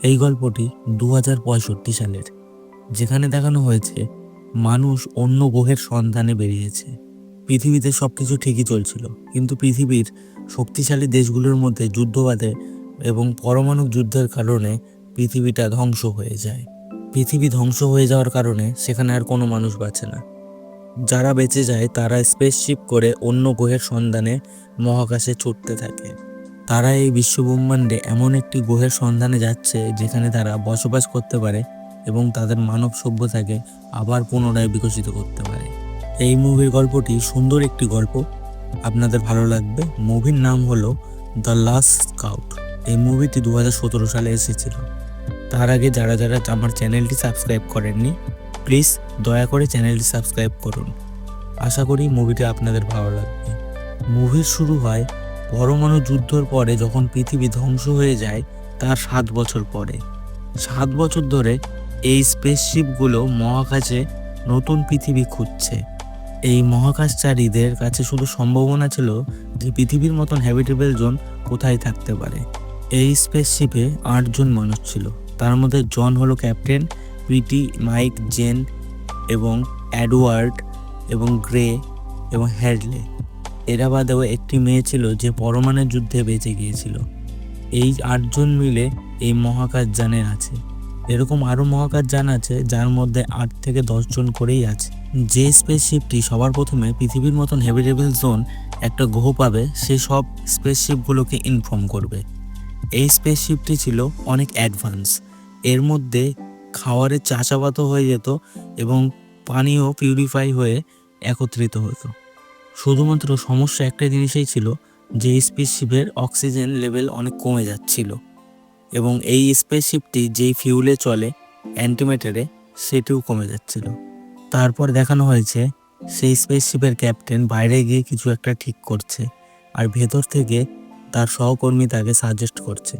এই গল্পটি দু হাজার পঁয়ষট্টি সালের, যেখানে দেখানো হয়েছে মানুষ অন্য গ্রহের সন্ধানে বেরিয়েছে। পৃথিবীতে সব কিছু ঠিকই চলছিল, কিন্তু পৃথিবীর শক্তিশালী দেশগুলোর মধ্যে যুদ্ধবাদে এবং পরমাণু যুদ্ধের কারণে পৃথিবীটা ধ্বংস হয়ে যায়। পৃথিবী ধ্বংস হয়ে যাওয়ার কারণে সেখানে আর কোনো মানুষ বাঁচে না। যারা বেঁচে যায়, তারা স্পেসশিপ করে অন্য গ্রহের সন্ধানে মহাকাশে ছুটতে থাকে। তারা এই বিশ্বব্রহ্মাণ্ডে এমন একটি গ্রহের সন্ধানে যাচ্ছে যেখানে তারা বসবাস করতে পারে এবং তাদের মানব সভ্যতাকে আবার পুনরায় বিকশিত করতে পারে। এই মুভির গল্পটি সুন্দর একটি গল্প। আপনাদের ভালো লাগবে। মুভির নাম হলো দ্য লাস্ট স্কাউট। এই মুভিটি দু হাজার সতেরো সালে এসেছিল। তার আগে যারা যারা আমার চ্যানেলটি সাবস্ক্রাইব করেননি, প্লিজ দয়া করে চ্যানেলটি সাবস্ক্রাইব করুন। আশা করি মুভিটি আপনাদের ভালো লাগবে। মুভির শুরু হয় পরমাণু যুদ্ধর পরে যখন পৃথিবী ধ্বংস হয়ে যায়, তার সাত বছর পরে। সাত বছর ধরে এই স্পেসশিপগুলো মহাকাশে নতুন পৃথিবী খুঁজছে। এই মহাকাশচারীদের কাছে শুধু সম্ভাবনা ছিল যে পৃথিবীর মতন হ্যাবিটেবল জোন কোথায় থাকতে পারে। এই স্পেসশিপে আটজন মানুষ ছিল। তার মধ্যে জন হলো ক্যাপ্টেন পিটি মাইক, জেন এবং অ্যাডওয়ার্ড এবং গ্রে এবং হ্যাডলে এরা বাদেও একটি মেয়ে ছিল যে পরমাণু যুদ্ধে বেঁচে গিয়েছিল। এই আটজন মিলে এই মহাকাশ যানে আছে। এরকম আরও মহাকাশ যান আছে যার মধ্যে আট থেকে দশজন করেই আছে। যে স্পেসশিপটি সবার প্রথমে পৃথিবীর মতন হেভিটেবল জোন একটা গ্রহ পাবে, সে সব স্পেসশিপগুলোকে ইনফর্ম করবে। এই স্পেসশিপটি ছিল অনেক অ্যাডভান্স এর মধ্যে খাওয়ারের চাষাবাদও হয়ে যেত এবং পানিও পিউরিফাই হয়ে একত্রিত হতো। শুধুমাত্র সমস্যা একটা জিনিসই ছিল যে স্পেসশিপের অক্সিজেন লেভেল অনেক কমে যাচ্ছিল এবং এই স্পেসশিপটি যেই ফিউলে চলে অ্যান্টিমেটারে সেটিও কমে যাচ্ছিল। তারপর দেখানো হয়েছে সেই স্পেসশিপের ক্যাপ্টেন বাইরে গিয়ে কিছু একটা ঠিক করছে আর ভেতর থেকে তার সহকর্মী তাকে সাজেস্ট করছে।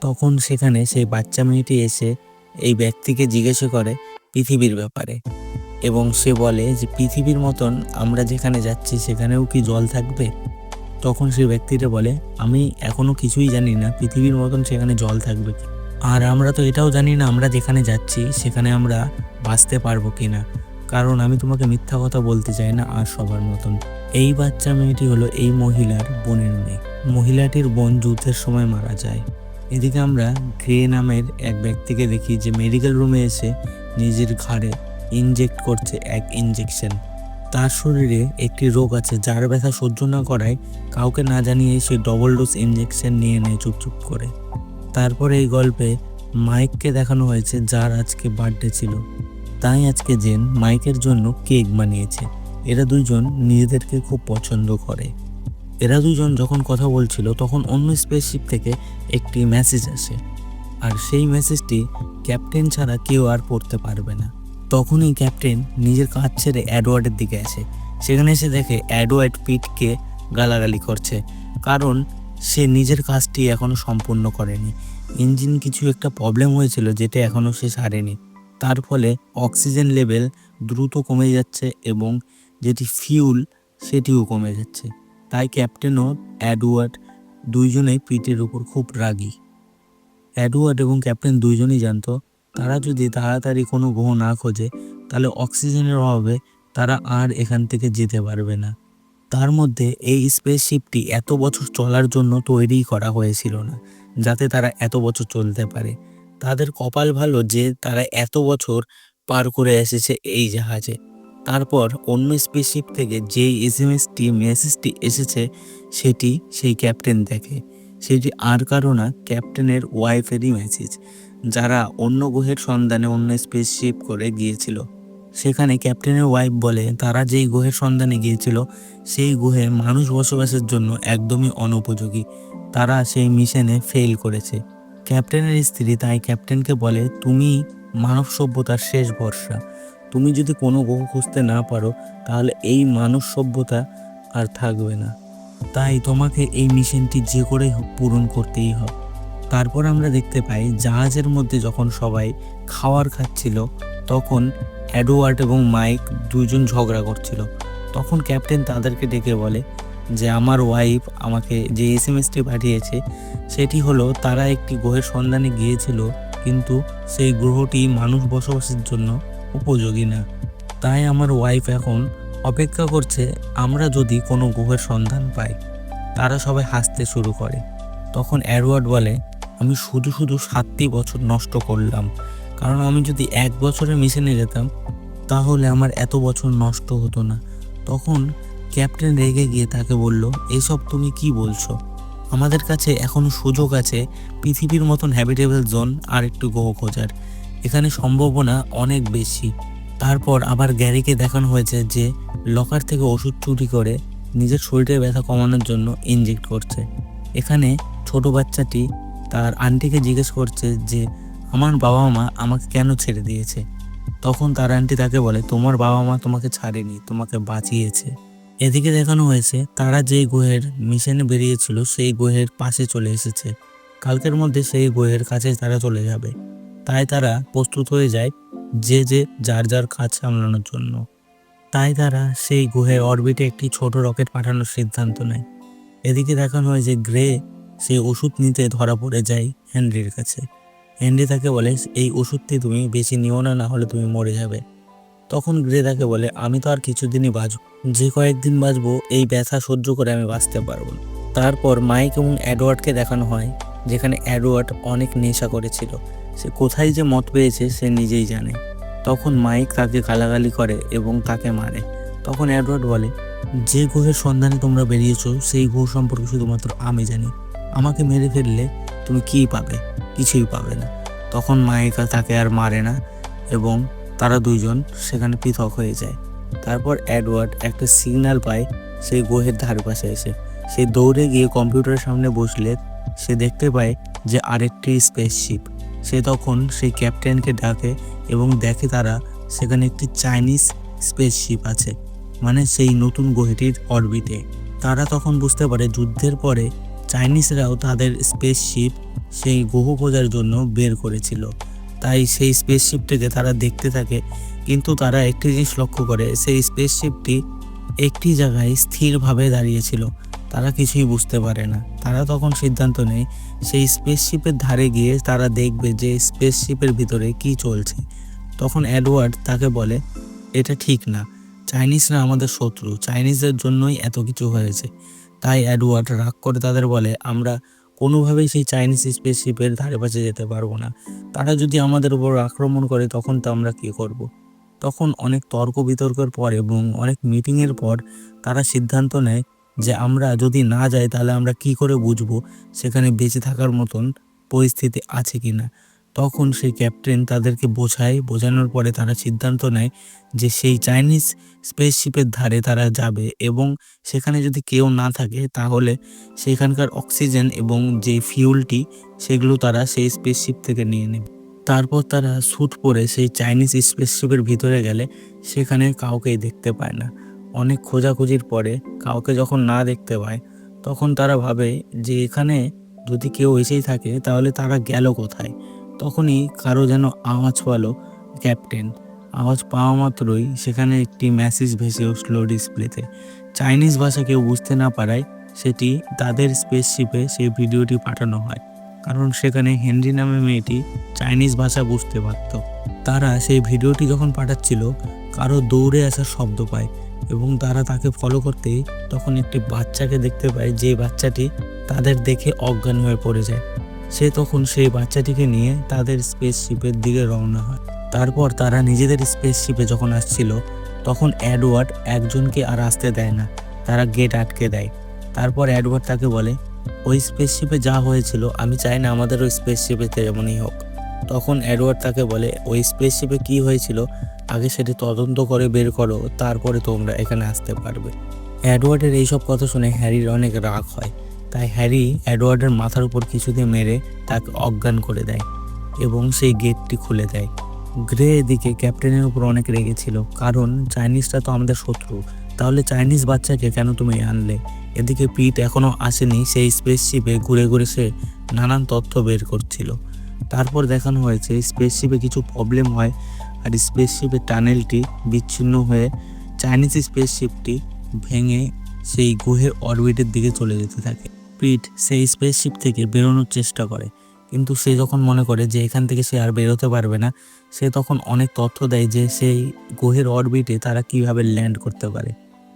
তখন সেখানে সেই বাচ্চা মেয়েটি এসে এই ব্যক্তিকে জিজ্ঞাসা করে পৃথিবীর ব্যাপারে। এবং সে বলে যে, পৃথিবীর মতন আমরা যেখানে যাচ্ছি সেখানেও কি জল থাকবে? তখন সে ব্যক্তিটা বলে, আমি এখনও কিছুই জানি না, পৃথিবীর মতন সেখানে জল থাকবে আর আমরা তো এটাও জানি না আমরা যেখানে যাচ্ছি সেখানে আমরা বাঁচতে পারব কি না। কারণ আমি তোমাকে মিথ্যা কথা বলতে চাই না আর সবার মতন। এই বাচ্চা মেয়েটি হলো এই মহিলার বোনের মেয়ে। মহিলাটির বোন যুদ্ধের সময় মারা যায়। এদিকে আমরা গ্রে নামের এক ব্যক্তিকে দেখি যে মেডিকেল রুমে এসে নিজের ঘাড়ে ইনজেক্ট করছে এক ইনজেকশন তার শরীরে একটি রোগ আছে, যার ব্যথা সহ্য না করায় কাউকে না জানিয়ে সে ডবল ডোজ ইনজেকশন নিয়ে নেয় চুপচুপ করে। তারপরে এই গল্পে মাইককে দেখানো হয়েছে যার আজকে বার্থডে ছিল। তাই আজকে জেন মাইকের জন্য কেক বানিয়েছে। এরা দুইজন নিজেদেরকে খুব পছন্দ করে। এরা দুজন যখন কথা বলছিল তখন অন্য স্পেসশিপ থেকে একটি মেসেজ আসে। আর সেই মেসেজটি ক্যাপ্টেন ছাড়া কেউ আর পড়তে পারবে না। তখনই ক্যাপ্টেন নিজের কাজ ছেড়ে অ্যাডওয়ার্ডের দিকে আসে। সেখানে এসে দেখে অ্যাডওয়ার্ড পিটকে গালাগালি করছে, কারণ সে নিজের কাজটি এখনও সম্পূর্ণ করেনি। ইঞ্জিন কিছু একটা প্রবলেম হয়েছিল যেটা এখনও সে সারেনি। তার ফলে অক্সিজেন লেভেল দ্রুত কমে যাচ্ছে এবং যেটি ফিউল সেটিও কমে যাচ্ছে। তাই ক্যাপ্টেন ও অ্যাডওয়ার্ড দুইজনেই পিটের উপর খুব রাগী। অ্যাডওয়ার্ড এবং ক্যাপ্টেন দুইজনই জানতো তারা যদি তাড়াতাড়ি কোনো গ্রহ না খোঁজে, তাহলে অক্সিজেনের অভাবে তারা আর এখান থেকে যেতে পারবে না। তার মধ্যে এই স্পেসশিপটি এত বছর চলার জন্য তৈরি করা হয়েছিল না, যাতে তারা এত বছর চলতে পারে। তাদের কপাল ভালো যে তারা এত বছর পার করে এসেছে এই জাহাজে। তারপর অন্য স্পেসশিপ থেকে যেই এস যে এসএমএসটি মেসেজটি এসেছে, সেটি সেই ক্যাপ্টেন দেখে। সেটি আর কারও না ক্যাপ্টেনের ওয়াইফেরই মেসেজ যারা অন্য গ্রহের সন্ধানে অন্য স্পেসশিপ করে গিয়েছিল। সেখানে ক্যাপ্টেনের ওয়াইফ বলে, তারা যেই গ্রহের সন্ধানে গিয়েছিল, সেই গ্রহে মানুষ বসবাসের জন্য একদমই অনুপযোগী। তারা সেই মিশনে ফেল করেছে। ক্যাপ্টেনের স্ত্রী তাই ক্যাপ্টেনকে বলে, তুমি মানব সভ্যতার শেষ ভরসা। তুমি যদি কোনো গ্রহ খুঁজতে না পারো, তাহলে এই মানব সভ্যতা আর থাকবে না। তাই তোমাকে এই মিশনটি যে করে পূরণ করতেই হবে। তারপর আমরা দেখতে পাই জাহাজের মধ্যে যখন সবাই খাওয়ার খাচ্ছিল, তখন অ্যাডওয়ার্ড এবং মাইক দুজন ঝগড়া করছিল। তখন ক্যাপ্টেন তাদেরকে ডেকে বলে যে, আমার ওয়াইফ আমাকে যে এস এম এসটি পাঠিয়েছে, সেটি হলো তারা একটি গ্রহের সন্ধানে গিয়েছিল, কিন্তু সেই গ্রহটি মানুষ বসবাসের জন্য উপযোগী না। তাই আমার ওয়াইফ এখন অপেক্ষা করছে, আমরা যদি কোনো গ্রহের সন্ধান পাই। তারা সবাই হাসতে শুরু করে। তখন অ্যাডওয়ার্ড বলে আমি শুধু শুধু সাতটি বছর নষ্ট করলাম। কারণ আমি যদি এক বছরের মিশনে যেতাম, তাহলে আমার এত বছর নষ্ট হতো না। তখন ক্যাপ্টেন রেগে গিয়ে তাকে বলল, এসব তুমি কি বলছো? আমাদের কাছে এখনও সুযোগ আছে, পৃথিবীর মতন হ্যাবিটেবল জোন আর একটু গ্রহ খোঁজার। এখানে সম্ভাবনা অনেক বেশি। তারপর আবার গ্যারিকে দেখানো হয়েছে যে লকার থেকে ওষুধ চুরি করে নিজের শরীরের ব্যথা কমানোর জন্য ইনজেক্ট করছে। এখানে ছোট বাচ্চাটি তার আন্টিকে জিজ্ঞেস করছে যে, আমার বাবা মা আমাকে কেন ছেড়ে দিয়েছে? তখন তার আন্টি তাকে বলে, তোমার বাবা মা তোমাকে ছাড়েনি, তোমাকে বাঁচিয়েছে। এদিকে দেখানো হয়েছে, তারা যে গুহের মিশনে বেরিয়েছিল, সেই গুহের পাশে চলে এসেছে। কালকের মধ্যে সেই গুহের কাছে তারা চলে যাবে। তাই তারা প্রস্তুত হয়ে যায় যে যে যার যার কাজ সামলানোর জন্য। তাই তারা সেই গ্রহের অরবিটে একটি ছোট রকেট পাঠানোর সিদ্ধান্ত নেয়। এদিকে দেখানো হয় যে, গ্রে সেই ওষুধ নিতে ধরা পড়ে যায় হেনরির কাছে। হেনরি তাকে বলে, এই ওষুধটি তুমি বেশি নিও না না হলে তুমি মরে যাবে। তখন গ্রে তাকে বলে, আমি তো আর কিছুদিনই বাঁচব, যে কয়েকদিন বাঁচবো, এই ব্যথা সহ্য করে আমি বাঁচতে পারব না। তারপর মাইক এবং অ্যাডওয়ার্ডকে দেখানো হয়, যেখানে অ্যাডওয়ার্ড অনেক নেশা করেছিল। সে কোথায় যে মত পেয়েছে, সে নিজেই জানে। তখন মাইক তাকে গালাগালি করে এবং তাকে মারে। তখন অ্যাডওয়ার্ড বলে, যে গুহের সন্ধানে তোমরা বেরিয়েছো, সেই গুহ সম্পর্কে শুধুমাত্র আমি জানি। আমাকে মেরে ফেললে তুমি কী পাবে? কিছুই পাবে না। তখন মাইকা তাকে আর মারে না এবং তারা দুইজন সেখানে পৃথক হয়ে যায়। তারপর অ্যাডওয়ার্ড একটা সিগন্যাল পায় সেই গ্রহের ধারপাশে এসে। সে দৌড়ে গিয়ে কম্পিউটারের সামনে বসলে সে দেখতে পায় যে আরেকটি স্পেসশিপ সে তখন সেই ক্যাপ্টেনকে ডাকে এবং দেখে তারা সেখানে একটি চাইনিজ স্পেসশিপ আছে মানে সেই নতুন গ্রহটির অরবিটে তারা তখন বুঝতে পারে যুদ্ধের পরে চাইনিজরাও তাদের স্পেসশিপ সেই গ্রহ খোঁজার জন্য বের করেছিল। তাই সেই স্পেসশিপটিকে তারা দেখতে থাকে, কিন্তু তারা একটি জিনিস লক্ষ্য করে, সেই স্পেসশিপটি একটি জায়গায় স্থিরভাবে দাঁড়িয়েছিল। তারা কিছুই বুঝতে পারে না। তারা তখন সিদ্ধান্ত নেয়, সেই স্পেসশিপের ধারে গিয়ে তারা দেখবে যে স্পেসশিপের ভিতরে কি চলছে। তখন অ্যাডওয়ার্ড তাকে বলে, এটা ঠিক না। চাইনিজরা আমাদের শত্রু। চাইনিজদের জন্যই এত কিছু হয়েছে। তাই অ্যাডওয়ার্ড রাগ করে তাদের বলে, আমরা কোনোভাবেই সেই চাইনিজ স্পেসশিপের ধারে পাশে যেতে পারব না। তারা যদি আমাদের উপর আক্রমণ করে, তখন তো আমরা কী করব। তখন অনেক তর্ক বিতর্কের পর এবং অনেক মিটিংয়ের পর তারা সিদ্ধান্ত নেয় যে, আমরা যদি না যাই, তাহলে আমরা কি করে বুঝব? সেখানে বেঁচে থাকার মতন পরিস্থিতি আছে কি না? তখন সেই ক্যাপ্টেন তাদেরকে বোঝায়, বোঝানোর পরে তারা সিদ্ধান্ত নেয় যে সেই চাইনিজ স্পেসশিপের ধারে তারা যাবে এবং সেখানে যদি কেউ না থাকে তাহলে সেখানকার অক্সিজেন এবং যে ফিউলটি সেগুলো তারা সেই স্পেসশিপ থেকে নিয়ে নেবে। তারপর তারা স্যুট পরে সেই চাইনিজ স্পেসশিপের ভিতরে গেলে সেখানে কাউকেই দেখতে পায় না। অনেক খোঁজাখুঁজির পরে কাউকে যখন না দেখতে পায়, তখন তারা ভাবে যে এখানে যদি কেউ এসেই থাকে তাহলে তারা গেল কোথায়? তখনই কারও যেন আওয়াজ পালো ক্যাপ্টেন। আওয়াজ পাওয়া মাত্রই সেখানে একটি মেসেজ ভেসে উঠল ডিসপ্লেতে চাইনিজ ভাষা কেউ বুঝতে না পারায় সেটি তাদের স্পেসশিপে সেই ভিডিওটি পাঠানো হয়। কারণ সেখানে হেনরি নামে মেয়েটি চাইনিজ ভাষা বুঝতে পারত তারা সেই ভিডিওটি যখন পাঠাচ্ছিল, কারও দৌড়ে আসার শব্দ পায় এবং তারা তাকে ফলো করতেই তখন একটি বাচ্চাকে দেখতে পায় যে বাচ্চাটি তাদের দেখে অজ্ঞান হয়ে পড়ে যায়। সে তখন সেই বাচ্চাটিকে নিয়ে তাদের স্পেসশিপের দিকে রওনা হয়। তারপর তারা নিজেদের স্পেসশিপে যখন আসছিল, তখন অ্যাডওয়ার্ড একজনকে আর আসতে দেয় না, তারা গেট আটকে দেয়। তারপর অ্যাডওয়ার্ড তাকে বলে, ওই স্পেসশিপে যা হয়েছিল, আমি চাই না আমাদের ওই স্পেসশিপে তেমনই হোক। তখন অ্যাডওয়ার্ড তাকে বলে, ওই স্পেসশিপে কি হয়েছিল, আগে সেটি তদন্ত করে বের করো, তারপরে তোমরা এখানে আসতে পারবে। অ্যাডওয়ার্ডের এইসব কথা শুনে হ্যারির অনেক রাগ হয়। তাই হ্যারি অ্যাডওয়ার্ডের মাথার উপর কিছু দিয়ে মেরে তাকে অজ্ঞান করে দেয় এবং সেই গেটটি খুলে দেয়। গ্রে এদিকে ক্যাপ্টেনের উপর অনেক রেগেছিল কারণ চাইনিজরা তো আমাদের শত্রু। তাহলে চাইনিজ বাচ্চাকে কেন তুমি আনলে? এদিকে পিট এখনও আসেনি, সেই স্পেসশিপে ঘুরে ঘুরে সে নানান তথ্য বের করছিল। তারপর দেখানো হয়েছে স্পেসশিপে কিছু প্রবলেম হয় আর স্পেসশিপের টানেলটি বিচ্ছিন্ন হয়ে চাইনিজ স্পেসশিপটি ভেঙে সেই গুহের অরবিটের দিকে চলে যেতে থাকে। পিট সেই স্পেসশিপ থেকে বেরোনোর চেষ্টা করে। কিন্তু সে যখন মনে করে যে এখান থেকে সে আর বেরোতে পারবে না, সে তখন অনেক তথ্য দেয় যে সেই গ্রহের অরবিটে তারা কীভাবে ল্যান্ড করতে পারে।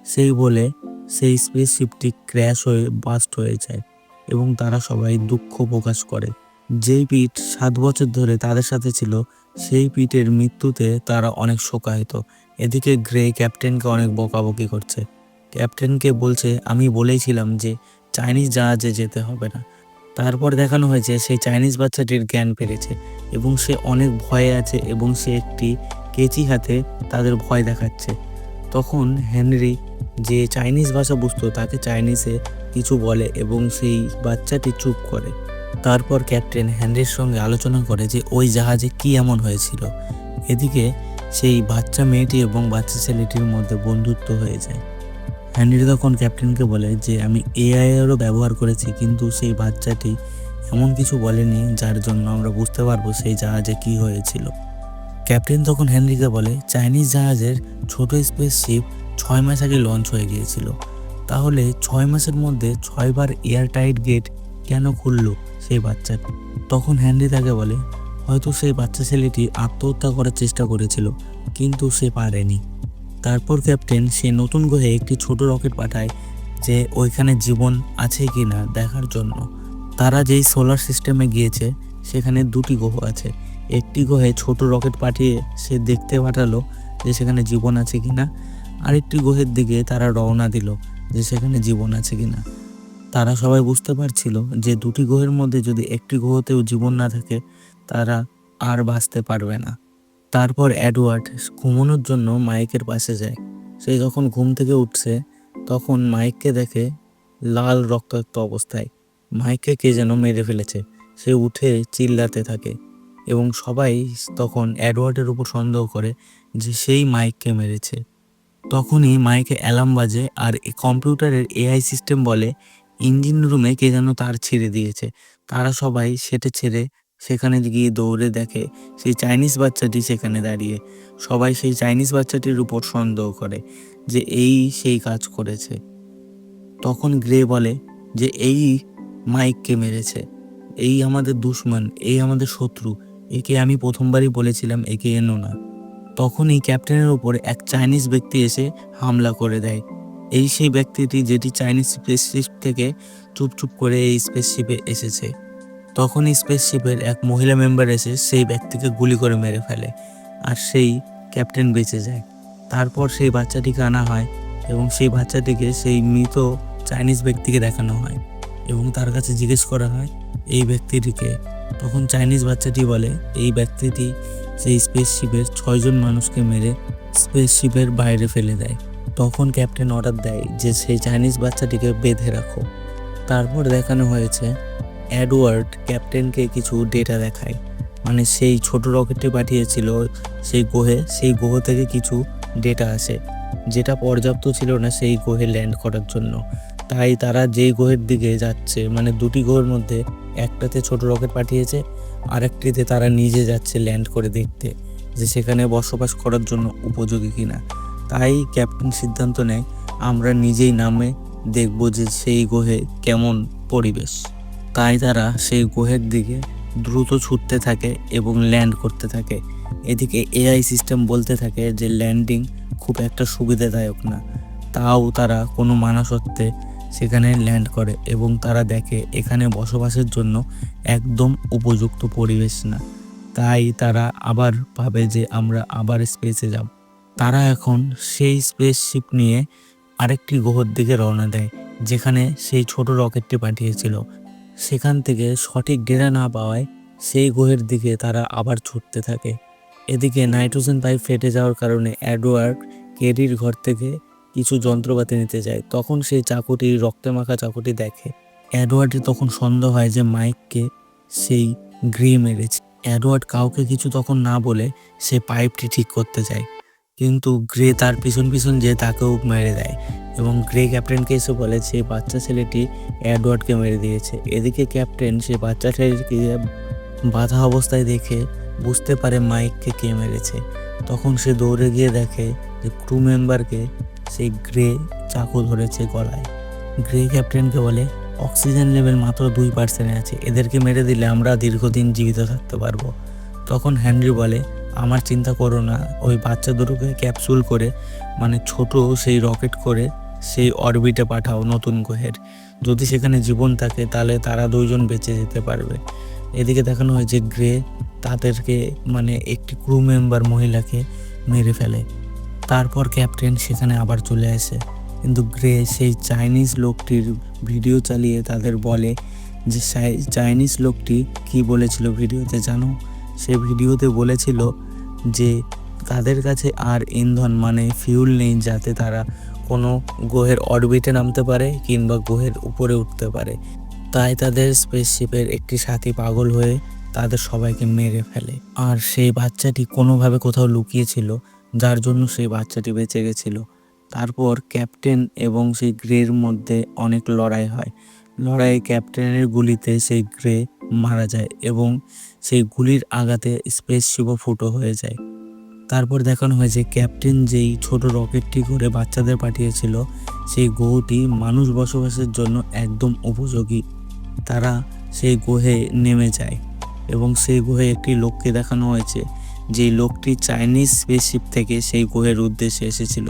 সেই বলে সেই স্পেসশিপটি ক্র্যাশ হয়ে বাস্ট হয়ে যায় এবং তারা সবাই দুঃখ প্রকাশ করে। যেই পিট সাত বছর ধরে তাদের সাথে ছিল, সেই পিটের মৃত্যুতে তারা অনেক শোকায়িত। এদিকে গ্রে ক্যাপ্টেনকে অনেক বকাবকি করছে। ক্যাপ্টেনকে বলছে, আমি বলেইছিলাম যে চাইনিজ জাহাজে যেতে হবে না। তারপর দেখানো হয়েছে সেই চাইনিজ বাচ্চাটির জ্ঞান পেরেছে এবং সে অনেক ভয়ে আছে এবং সে একটি কেচি হাতে তাদের ভয় দেখাচ্ছে। তখন হেনরি যে চাইনিজ ভাষা বুঝতো তাকে চাইনিজে কিছু বলে এবং সেই বাচ্চাটি চুপ করে। তারপর ক্যাপ্টেন হেনরির সঙ্গে আলোচনা করে যে ওই জাহাজে কি এমন হয়েছিল। এদিকে সেই বাচ্চা মেয়েটি এবং বাচ্চা ছেলেটির মধ্যে বন্ধুত্ব হয়ে যায়। হেনরি তখন ক্যাপ্টেনকে বলে যে, আমি এআই এরও ব্যবহার করেছি, কিন্তু সেই বাচ্চাটি এমন কিছু বলেনি যার জন্য আমরা বুঝতে পারব সেই জাহাজে কি হয়েছিল। ক্যাপ্টেন তখন হেনরিকে বলে, চাইনিজ জাহাজের ছোট স্পেসশিপ ছয় মাস আগে লঞ্চ হয়ে গিয়েছিল। তাহলে ছয় মাসের মধ্যে ছয়বার এয়ারটাইট গেট কেন খুললো সেই বাচ্চাটি? তখন হেনরি তাকে বলে, হয়তো সেই বাচ্চা ছেলেটি আত্মহত্যা করার চেষ্টা করেছিল, কিন্তু সে পারেনি। তারপর ক্যাপ্টেন সে নতুন গ্রহে একটি ছোট রকেট পাঠায় যে ওইখানে জীবন আছে কি না দেখার জন্য। তারা যেই সোলার সিস্টেমে গিয়েছে, সেখানে দুটি গ্রহ আছে। একটি গ্রহে ছোট রকেট পাঠিয়ে সে দেখতে পাঠালো যে সেখানে জীবন আছে কি না আরেকটি গ্রহের দিকে তারা রওনা দিল যে সেখানে জীবন আছে কি না তারা সবাই বুঝতে পারছিল যে দুটি গ্রহের মধ্যে যদি একটি গ্রহতেও জীবন না থাকে, তারা আর বাঁচতে পারবে না। তারপর অ্যাডওয়ার্ড ঘুমানোর জন্য মাইকের পাশে যায়। সে যখন ঘুম থেকে উঠছে, তখন মাইককে দেখে লাল রক্তাক্ত অবস্থায়। মাইককে কে যেন মেরে ফেলেছে। সে উঠে চিল্লাতে থাকে এবং সবাই তখন অ্যাডওয়ার্ডের উপর সন্দেহ করে যে সেই মাইককে মেরেছে। তখনই মাইকে অ্যালার্ম বাজে আর কম্পিউটারের এআই সিস্টেম বলে, ইঞ্জিন রুমে কে যেন তার ছেড়ে দিয়েছে। তারা সবাই সেটা ছেড়ে সেখানে গিয়ে দৌড়ে দেখে সেই চাইনিজ বাচ্চাটি সেখানে দাঁড়িয়ে। সবাই সেই চাইনিজ বাচ্চাটির উপর সন্দেহ করে যে এই সেই কাজ করেছে। তখন গ্রে বলে যে এই মাইককে মেরেছে। এই আমাদের দুশ্মন, এই আমাদের শত্রু, একে আমি প্রথমবারই বলেছিলাম, একে এনো না। তখনই ক্যাপ্টেনের ওপর এক চাইনিজ ব্যক্তি এসে হামলা করে দেয়। এই সেই ব্যক্তিটি যেটি চাইনিজ স্পেসশিপ থেকে চুপচুপ করে এই স্পেসশিপে এসেছে। তখন স্পেসশিপের এক মহিলা মেম্বার এসে সেই ব্যক্তিকে গুলি করে মেরে ফেলে আর সেই ক্যাপ্টেন বেঁচে যায়। তারপর সেই বাচ্চাটিকে আনা হয় এবং সেই বাচ্চাটিকে সেই মৃত চাইনিজ ব্যক্তিকে দেখানো হয় এবং তার কাছে জিজ্ঞেস করা হয় এই ব্যক্তিটিকে। তখন চাইনিজ বাচ্চাটি বলে, এই ব্যক্তিটি সেই স্পেসশিপের ছয়জন মানুষকে মেরে স্পেসশিপের বাইরে ফেলে দেয়। তখন ক্যাপ্টেন অর্ডার দেয় যে সেই চাইনিজ বাচ্চাটিকে বেঁধে রাখো। তারপর দেখানো হয়েছে অ্যাডওয়ার্ড ক্যাপ্টেনকে কিছু ডেটা দেখায়। মানে সেই ছোট রকেটটি পাঠিয়েছিল সেই গ্রহে সেই গ্রহ থেকে কিছু ডেটা আসে। যেটা পর্যাপ্ত ছিল না সেই গ্রহে ল্যান্ড করার জন্য। তাই তারা যেই গ্রহের দিকে যাচ্ছে মানে দুটি গ্রহের মধ্যে একটাতে ছোট রকেট পাঠিয়েছে, আরেকটিতে তারা নিজে যাচ্ছে ল্যান্ড করে দেখতে, যে সেখানে বসবাস করার জন্য উপযোগী কিনা। তাই ক্যাপ্টেন সিদ্ধান্ত নেয়, আমরা নিজেই নামে দেখব যে সেই গ্রহে কেমন পরিবেশ। তাই তারা সেই গ্রহের দিকে দ্রুত ছুটতে থাকে এবং ল্যান্ড করতে থাকে। এদিকে এআই সিস্টেম বলতে থাকে যে ল্যান্ডিং খুব একটা সুবিধাদায়ক না। তাও তারা কোনো মানা সেখানে ল্যান্ড করে এবং তারা দেখে এখানে বসবাসের জন্য একদম উপযুক্ত পরিবেশ না। তাই তারা আবার ভাবে যে আমরা আবার স্পেসে যাব। তারা এখন সেই স্পেসশিপ নিয়ে আরেকটি গ্রহর দিকে রওনা দেয়, যেখানে সেই ছোট রকেটটি পাঠিয়েছিল। সেখান থেকে সঠিক ডেটা না পাওয়ায় সেই গ্রহের দিকে তারা আবার ছুটতে থাকে। এদিকে নাইট্রোজেন পাইপ ফেটে যাওয়ার কারণে অ্যাডওয়ার্ড কেরির ঘর থেকে কিছু যন্ত্রপাতি নিতে যায়। তখন সেই চাকুটি, রক্তে মাখা চাকুটি দেখে। অ্যাডওয়ার্ডের তখন সন্দেহ হয় যে মাইককে সেই গ্রে মেরেছে। অ্যাডওয়ার্ড কাউকে কিছু তখন না বলে সে পাইপটি ঠিক করতে যায়। কিন্তু গ্রে তার পিছন পিছন যে তাকেও মেরে দেয়। এবং গ্রে ক্যাপ্টেনকে এসে বলে যে বাচ্চা ছেলেটি অ্যাডওয়ার্ডকে মেরে দিয়েছে। এদিকে ক্যাপ্টেন সে বাচ্চা ছেলেটিকে বাধা অবস্থায় দেখে বুঝতে পারে মাইককে কে মেরেছে। তখন সে দৌড়ে গিয়ে দেখে যে ক্রু মেম্বারকে সেই গ্রে চাকু ধরেছে গলায়। গ্রে ক্যাপ্টেনকে বলে, অক্সিজেন লেভেল মাত্র দুই পার্সেন্টে আছে। এদেরকে মেরে দিলে আমরা দীর্ঘদিন জীবিত থাকতে পারব। তখন হ্যানরি বলে আমার চিন্তা করো না, ওই বাচ্চা দুটোকে ক্যাপসুল করে মানে ছোট সেই রকেট করে সেই অরবিটে পাঠাও নতুন গ্রহের। যদি সেখানে জীবন থাকে, তাহলে তারা দুইজন বেঁচে যেতে পারবে। এদিকে দেখানো হয় যে গ্রে তাদেরকে মানে একটি ক্রু মেম্বার মহিলাকে মেরে ফেলে। তারপর ক্যাপ্টেন সেখানে আবার চলে আসে। কিন্তু গ্রে সেই চাইনিজ লোকটির ভিডিও চালিয়ে তাদের বলে যে চাইনিজ লোকটি কি বলেছিল ভিডিওতে জানো? সে ভিডিওতে বলেছিল যে তাদের কাছে আর ইন্ধন মানে ফিউল নেই যাতে তারা কোনো গ্রহের অরবিটে নামতে পারে কিংবা গ্রহের উপরে উঠতে পারে। তাই তাদের স্পেসশিপের একটি সাথী পাগল হয়ে তাদের সবাইকে মেরে ফেলে। আর সেই বাচ্চাটি কোনোভাবে কোথাও লুকিয়েছিল যার জন্য সেই বাচ্চাটি বেঁচে গেছিল। তারপর ক্যাপ্টেন এবং সেই গ্রের মধ্যে অনেক লড়াই হয়। লড়াইয়ে ক্যাপ্টেনের গুলিতে সেই গ্রে মারা যায় এবং সেই গুলির আঘাতে স্পেসশিপও ফুটো হয়ে যায়। তারপর দেখানো হয় যে ক্যাপ্টেন যেই ছোট রকেটটি করে বাচ্চাদের পাঠিয়েছিল, সেই গ্রহটি মানুষ বসবাসের জন্য একদম উপযোগী। তারা সেই গ্রহে নেমে যায় এবং সেই গ্রহে একটি লোককে দেখানো হয়েছে, যেই লোকটি চাইনিজ স্পেসশিপ থেকে সেই গ্রহের উদ্দেশ্যে এসেছিল।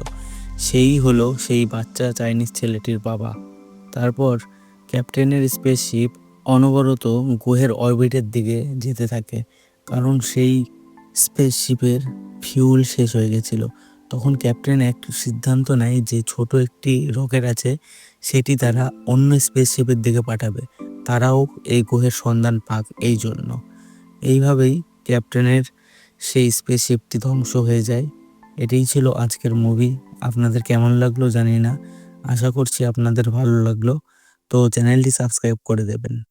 সেই হলো সেই বাচ্চা চাইনিজ ছেলেটির বাবা। তারপর ক্যাপ্টেনের স্পেসশিপ অনবরত গ্রহের অরবিটের দিকে যেতে থাকে। কারণ সেই স্পেসশিপের ফিউল শেষ হয়ে গেছিল। তখন ক্যাপ্টেন এক সিদ্ধান্ত নেয় যে ছোট একটি রকেট আছে, সেটি তারা অন্য স্পেসশিপের দিকে পাঠাবে। তারাও এই গ্রহের সন্ধান পাক এই জন্য। এইভাবেই ক্যাপ্টেনের সেই স্পেসশিপটি ধ্বংস হয়ে যায়। এটাই ছিল আজকের মুভি আপনাদের কেমন লাগল জানি না। আশা করছি আপনাদের ভালো লাগল। তো চ্যানেলটি সাবস্ক্রাইব করে দেবেন।